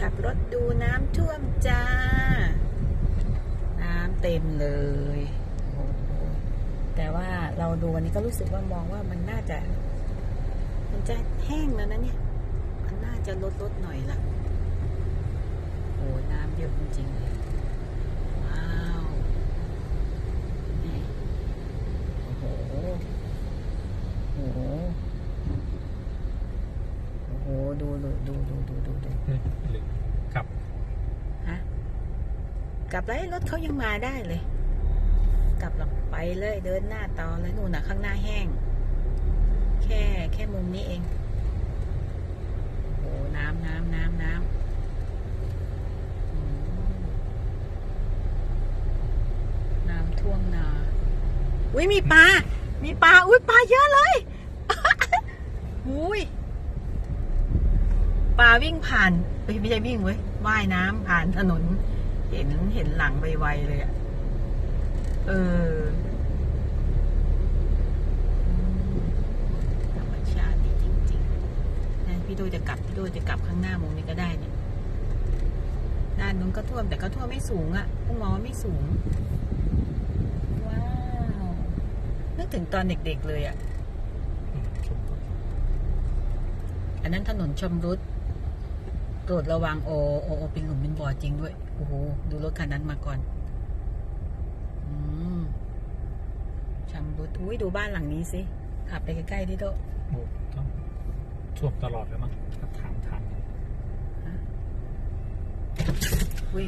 ขับรถดูน้ำท่วมจ้า น้ำเต็มเลย แต่ว่าเราดูวันนี้ก็รู้สึกว่ามองว่ามันน่าจะ มันจะแห้งแล้วนะเนี่ย มันน่าจะลดลดหน่อยละโอ้น้ำเยอะจริงๆเลยว้าวนี่โอ้โห โอ้โห โอ้โห ดูดูดูดูดูดูดู หรือขับ ฮะ กลับแล้วรถเขายังมาได้เลย กลับหลังไปเลยเดินหน้าต่อเลยนู่นน่ะข้างหน้าแห้ง แค่แค่มุมนี้เองโอ้โหน้ำน้ำน้ำน้ำน้ำท่วมนาอุ้ยมีปลา มีปลา อุ้ยปลาเยอะเลย อุ้ย ปลาวิ่งผ่านเอ้ยไม่ใช่วิ่งเว้ย ว่ายน้ำผ่านถนน เห็นเห็นหลังไวๆเลยอะเออธรรมชาติดีจริงๆนั่นพี่ดูจะกลับพี่ดูจะกลับข้างหน้ามุมนี้ก็ได้เนี่ยด้านนู้นก็ท่วมแต่ก็ท่วมไม่สูงอะต้องมองว่าไม่สูง ว้าวนึกถึงตอนเด็กๆเลยอะชมก่อนอันนั้นถนนชมรุดโปรดระวังโอโอโอเป็นหลุมเป็นบ่อ จริงด้วย โอ้โห ดูรถคันนั้นมาก่อน อืมชมรุดอุ้ยดูบ้านหลังนี้สิ ขับไปใกล้ๆที่โตะโอ้ต้องช่วมตลอดแล้วมั้งถ้าถามทางอุ้ย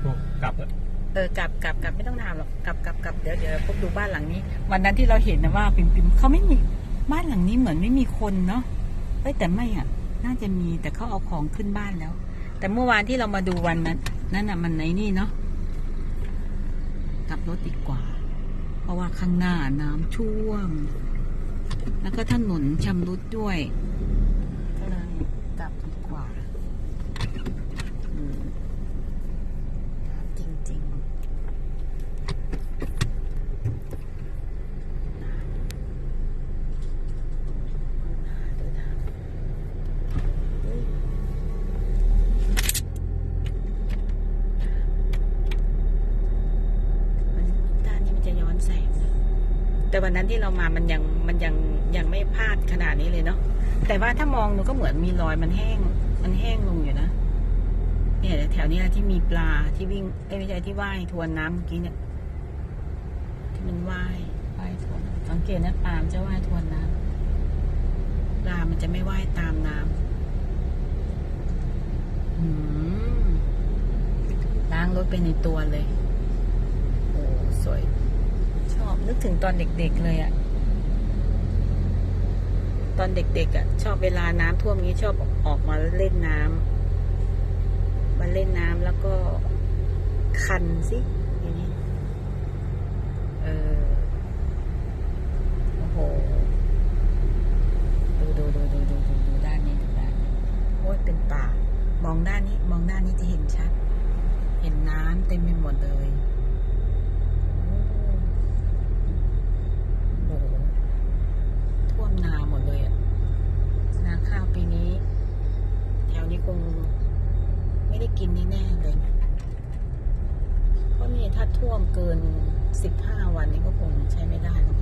โอ้กลับอะเออกลับกลับกลับไม่ต้องถามหรอกกลับกลับกลับเดี๋ยวเดี๋ยวพบดูบ้านหลังนี้ วันนั้นที่เราเห็นนะว่าปิมปิมเขาไม่มีบ้านหลังนี้เหมือนไม่มีคนเนาะเอ้ยแต่ไม่อะ น่าจะมีแต่เขาเอาของขึ้นบ้านแล้ว แต่เมื่อวานที่เรามาดูวันนั้นนั่นอะมันในนี่เนาะกลับรถดีกว่า เพราะว่าข้างหน้าน้ำท่วม แล้วก็ถนนชำรุดด้วยก็เลยกลับดีกว่าอืมน้ำจริง ๆ ดูน้ำเฮ้ยมันด้านนี้มันจะย้อน แสงนแต่วันนั้นที่เรามามันยังมันยังยังไม่พลาดขนาดนี้เลยเนาะแต่ว่าถ้ามองดูก็เหมือนมีรอยมันแห้ง มันแห้งลงอยู่นะเนี่ยแถวนี้ที่มีปลาที่วิ่งเอ้ไม่ใช่ที่ว่ายทวนน้ำเมื่อกี้เนี่ยที่มันว่ายว่ายทวนสังเกตนะปลามจะว่ายทวนน้ำปลามันจะไม่ว่ายตามน้ำล้างรถไปในตัวเลย โอ้สวย นึกถึงตอนเด็กๆเลยอะตอนเด็กๆอะชอบเวลาน้ำท่วมนี้ชอบออกมาเล่นน้ำมาเล่นน้ำแล้วก็คันสิอย่างนี้เออโอ้โหดูดูดูดูดูดูดูด้านนี้ดูด้านนี้โอ้ยเป็นป่ามองด้านนี้ มองด้านนี้จะเห็นชัด เห็นน้ำเต็มไปหมดเลยโอ้โหท่วมนาหมดเลยอะนาข้าวปีนี้ แถวนี้คงไม่ได้ กินแน่เลย เพราะนี่ถ้าท่วมเกินสิบห้าวันนี้ก็คงใช้ไม่ได้แล้ว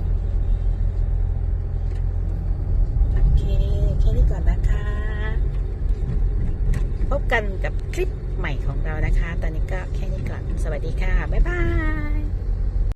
โอเค แค่นี้ก่อนนะคะ พบกันกับคลิปใหม่ของเรานะคะ ตอนนี้ก็แค่นี้ก่อน สวัสดีค่ะ บ๊ายบาย